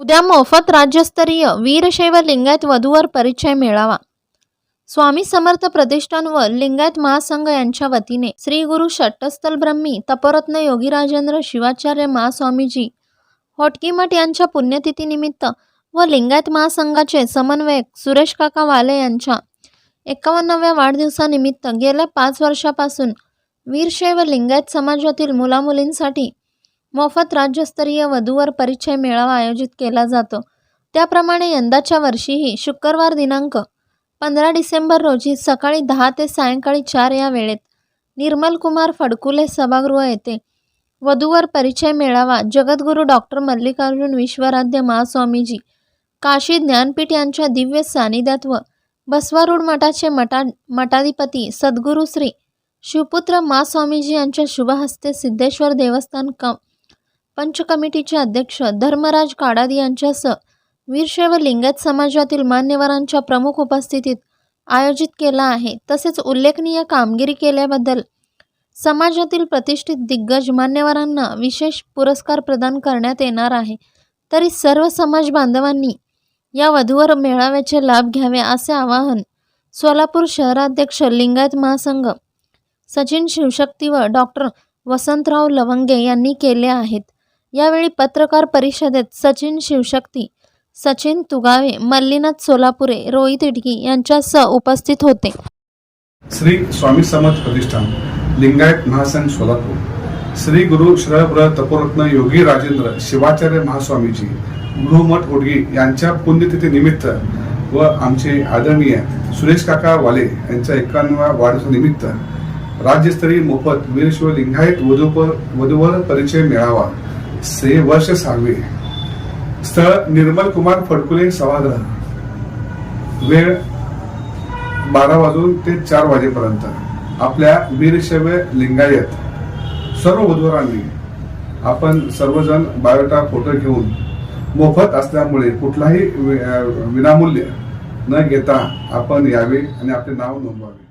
उद्या मोफत राज्यस्तरीय वीरशैव लिंगायत वधूवर परिचय मेळावा. स्वामी समर्थ प्रतिष्ठान व लिंगायत महासंघ यांच्या वतीने श्री गुरु षट्टस्थल ब्रह्मी तपोरत्न योगीराजेंद्र शिवाचार्य महास्वामीजी होटकीमठ यांच्या पुण्यतिथीनिमित्त व लिंगायत महासंघाचे समन्वयक सुरेश काका वाले यांच्या एकावन्नाव्या वाढदिवसानिमित्त गेल्या पाच वर्षापासून वीरशैव लिंगायत समाजातील मुलामुलींसाठी मोफत राज्यस्तरीय वधूवर परिचय मेळावा आयोजित केला जातो. त्याप्रमाणे यंदाच्या वर्षीही शुक्रवार दिनांक पंधरा डिसेंबर रोजी सकाळी दहा ते सायंकाळी चार या वेळेत निर्मल कुमार फडकुले सभागृह येथे वधूवर परिचय मेळावा जगद्गुरू डॉक्टर मल्लिकार्जुन विश्वराध्य महास्वामीजी काशी ज्ञानपीठ यांच्या दिव्य सानिध्यात व बसवारूढ मठाचे मठा मठाधिपती सद्गुरू श्री शिवपुत्र महास्वामीजी यांच्या शुभहस्ते सिद्धेश्वर देवस्थान क पंच कमिटीचे अध्यक्ष धर्मराज काडाद यांच्यासह वीरशैव लिंगायत समाजातील मान्यवरांच्या प्रमुख उपस्थितीत आयोजित केला आहे. तसेच उल्लेखनीय कामगिरी केल्याबद्दल समाजातील प्रतिष्ठित दिग्गज मान्यवरांना विशेष पुरस्कार प्रदान करण्यात येणार आहे. तरी सर्व समाज बांधवांनी या वधूवर मेळाव्याचे लाभ घ्यावे असे आवाहन सोलापूर शहराध्यक्ष लिंगायत महासंघ सचिन शिवशक्ती व डॉक्टर वसंतराव लवंगे यांनी केले आहेत. यावेळी पत्रकार परिषदेत सचिन शिवशक्ती सचिन तुगावे मल्लीनाथ सोलापुरे रोहित इडकी यांच्यासह उपस्थित होते. श्री स्वामी समाज प्रतिष्ठान लिंगायत महासंघ सोलापूर. श्री गुरु श्रळप्र तपोरत्न योगी राजेंद्र शिवाचार्य महास्वामीजी गृहमठ उडगी यांच्या पुण्यतिथी निमित्त व आमचे आदरणीय सुरेश काका वाले यांच्या एकावन्नव्या वाढदिवसानिमित्त राज्यस्तरीय मोफत वीरशिव लिंगायत वधूपर वधूवर परिचय मेळावा से वर्ष सहावे स्थळ निर्मल कुमार फडकुले सभागृह। वेळ बारा वाजून ते चार वाजेपर्यंत. आपल्या वीरशैव लिंगायत। सर्व वधूवरांनी आपण सर्वजण बायोटा फोटो घेऊन मोफत असल्यामुळे कुठलाही विनामूल्य न घेता आपण यावे आणि आपले नाव नोंदवावे.